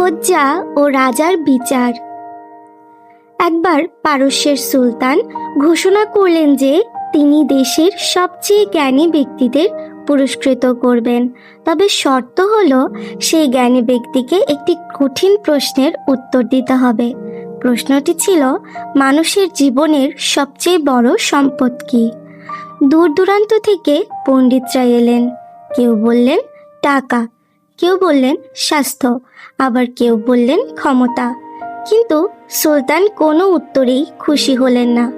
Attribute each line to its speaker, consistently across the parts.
Speaker 1: হজ্জা ও রাজার বিচার। একবার পারস্যের সুলতান ঘোষণা করলেন যে তিনি দেশের সবচেয়ে জ্ঞানী ব্যক্তিদের পুরস্কৃত করবেন। তবে শর্ত হলো, সেই জ্ঞানী ব্যক্তিকে একটি কঠিন প্রশ্নের উত্তর দিতে হবে। প্রশ্নটি ছিল, মানুষের জীবনের সবচেয়ে বড় সম্পদ কি? দূর দূরান্ত থেকে পণ্ডিতরা এলেন। কেউ বললেন, টাকা। কেউ বললেন স্বাস্থ্য, আবার কেউ বললেন ক্ষমতা। কিন্তু সুলতান কোনো উত্তরেই খুশি হলেন না।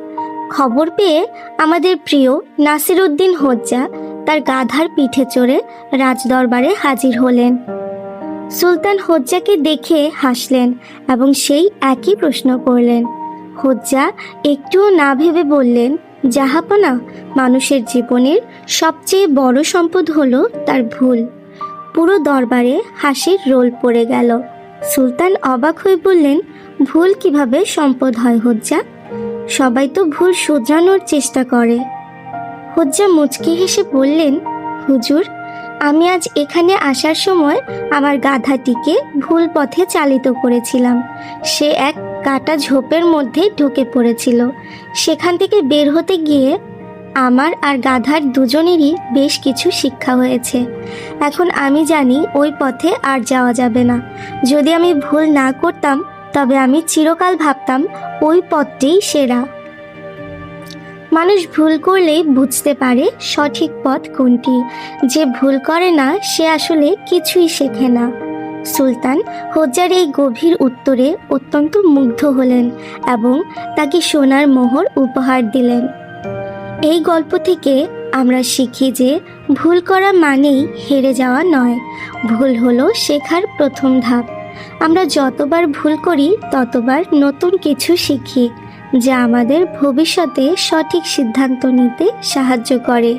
Speaker 1: খবর পেয়ে আমাদের প্রিয় নাসিরুদ্দিন হজ্জা তার গাধার পিঠে চড়ে রাজদরবারে হাজির হলেন। সুলতান হজ্জাকে দেখে হাসলেন এবং সেই একই প্রশ্ন করলেন। হজ্জা একটুও না ভেবে বললেন, জাহাপনা, মানুষের জীবনের সবচেয়ে বড় সম্পদ হলো তার ভুল। পুরো দরবারে হাসির রোল পড়ে গেল। সুলতান অবাক হয়ে বললেন, ভুল কীভাবে সম্পদ হয় হজ্জা? সবাই তো ভুল শুধরানোর চেষ্টা করে। হজ্জা মুচকি হেসে বললেন, হুজুর, আমি আজ এখানে আসার সময় আমার গাধাটিকে ভুল পথে চালিত করেছিলাম। সে এক কাটা ঝোপের মধ্যে ঢুকে পড়েছিল। সেখান থেকে বের হতে গিয়ে আমার আর গাধার দুজনেরই বেশ কিছু শিক্ষা হয়েছে। এখন আমি জানি ওই পথে আর যাওয়া যাবে না। যদি আমি ভুল না করতাম, তবে আমি চিরকাল ভাবতাম ওই পথটিই সেরা। মানুষ ভুল করলেই বুঝতে পারে সঠিক পথ কোনটি। যে ভুল করে না, সে আসলে কিছুই শেখে না। সুলতান হজ্জার এই গভীর উত্তরে অত্যন্ত মুগ্ধ হলেন এবং তাকে সোনার মোহর উপহার দিলেন। এই গল্প থেকে আমরা শিখি যে ভুল করা মানেই হেরে যাওয়া নয়। ভুল হলো শেখার প্রথম ধাপ। আমরা যতবার ভুল করি, ততবার নতুন কিছু শিখি, যা আমাদের ভবিষ্যতে সঠিক সিদ্ধান্ত নিতে সাহায্য করে।